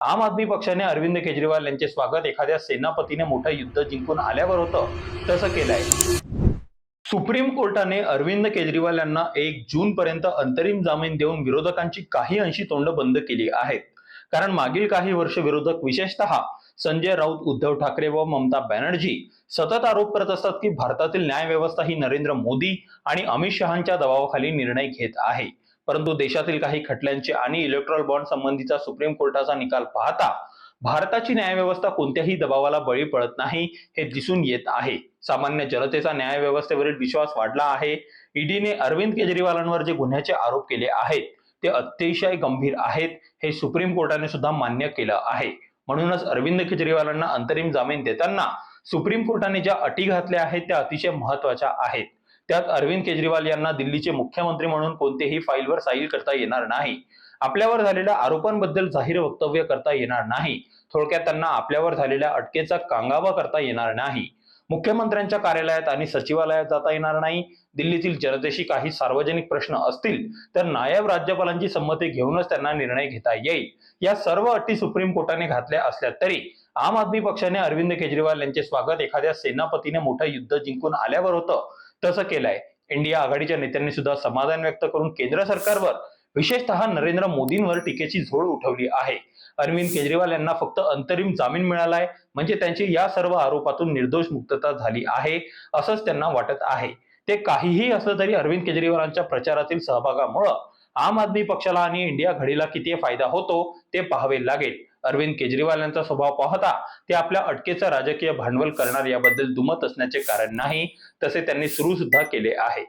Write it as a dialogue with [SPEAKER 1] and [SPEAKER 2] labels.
[SPEAKER 1] आम आदमी पक्षाने अरविंद केजरीवाल यांचे स्वागत एखाद्या सेनापतीने मोठं युद्ध जिंकून आल्यावर होतं तसं केलंय. सुप्रीम कोर्टाने अरविंद केजरीवाल यांना एक जून पर्यंत अंतरिम जामीन देऊन विरोधकांची काही अंशी तोंड बंद केली आहेत. कारण मागील काही वर्ष विरोधक विशेषतः संजय राऊत उद्धव ठाकरे व ममता बॅनर्जी सतत आरोप करत असतात की भारतातील न्यायव्यवस्था ही नरेंद्र मोदी आणि अमित शहांच्या दबावाखाली निर्णय घेत आहे. परंतु देशातील काही खटल्यांचे आणि इलेक्ट्रॉल बॉन्ड संबंधीचा सुप्रीम कोर्टाचा निकाल पाहता भारताची न्यायव्यवस्था कोणत्याही दबावाला बळी पडत नाही हे दिसून येत आहे. सामान्य जनतेचा न्यायव्यवस्थेवरील विश्वास वाढला आहे. ईडीने अरविंद केजरीवालांवर जे गुन्ह्याचे आरोप केले आहेत ते अतिशय गंभीर आहेत हे सुप्रीम कोर्टाने सुद्धा मान्य केलं आहे. म्हणूनच अरविंद केजरीवालांना अंतरिम जामीन देताना सुप्रीम कोर्टाने ज्या अटी घातल्या आहेत त्या अतिशय महत्त्वाच्या आहेत. त्यात अरविंद केजरीवाल यांना दिल्लीचे मुख्यमंत्री म्हणून कोणतेही फाईलवर साईल करता येणार नाही. आपल्यावर झालेल्या आरोपांबद्दल जाहीर वक्तव्य करता येणार नाही. थोडक्यात त्यांना आपल्यावर झालेल्या अटकेचा कांगावा करता येणार नाही. मुख्यमंत्र्यांच्या कार्यालयात आणि सचिवालयात जाता येणार नाही. दिल्लीतील जनतेशी काही सार्वजनिक प्रश्न असतील तर नायब राज्यपालांची संमती घेऊनच त्यांना निर्णय घेता येईल. या सर्व अटी सुप्रीम कोर्टाने घातल्या असल्या तरी आम आदमी पक्षाने अरविंद केजरीवाल यांचे स्वागत एखाद्या सेनापतीने मोठं युद्ध जिंकून आल्यावर होतं. तसं केलंय. इंडिया आघाडीच्या नेत्यांनी सुद्धा समाधान व्यक्त करून केंद्र सरकारवर विशेषतः नरेंद्र मोदींवर टीकेची झोड उठवली आहे. अरविंद केजरीवाल यांना फक्त अंतरिम जामीन मिळालाय म्हणजे त्यांची या सर्व आरोपातून निर्दोष मुक्तता झाली आहे असंच त्यांना वाटत आहे. ते काहीही असलं तरी अरविंद केजरीवालांच्या प्रचारातील सहभागामुळं आम आदमी पक्षाला आणि इंडिया घडीला किती फायदा होतो ते पाहावे लागेल. अरविंद केजरीवाल यांचा स्वभाव पाहता ते आपल्या अटकेचं राजकीय भांडवल करणार याबद्दल दुमत असण्याचे कारण नाही तसे त्यांनी सुरू सुद्धा केले आहे.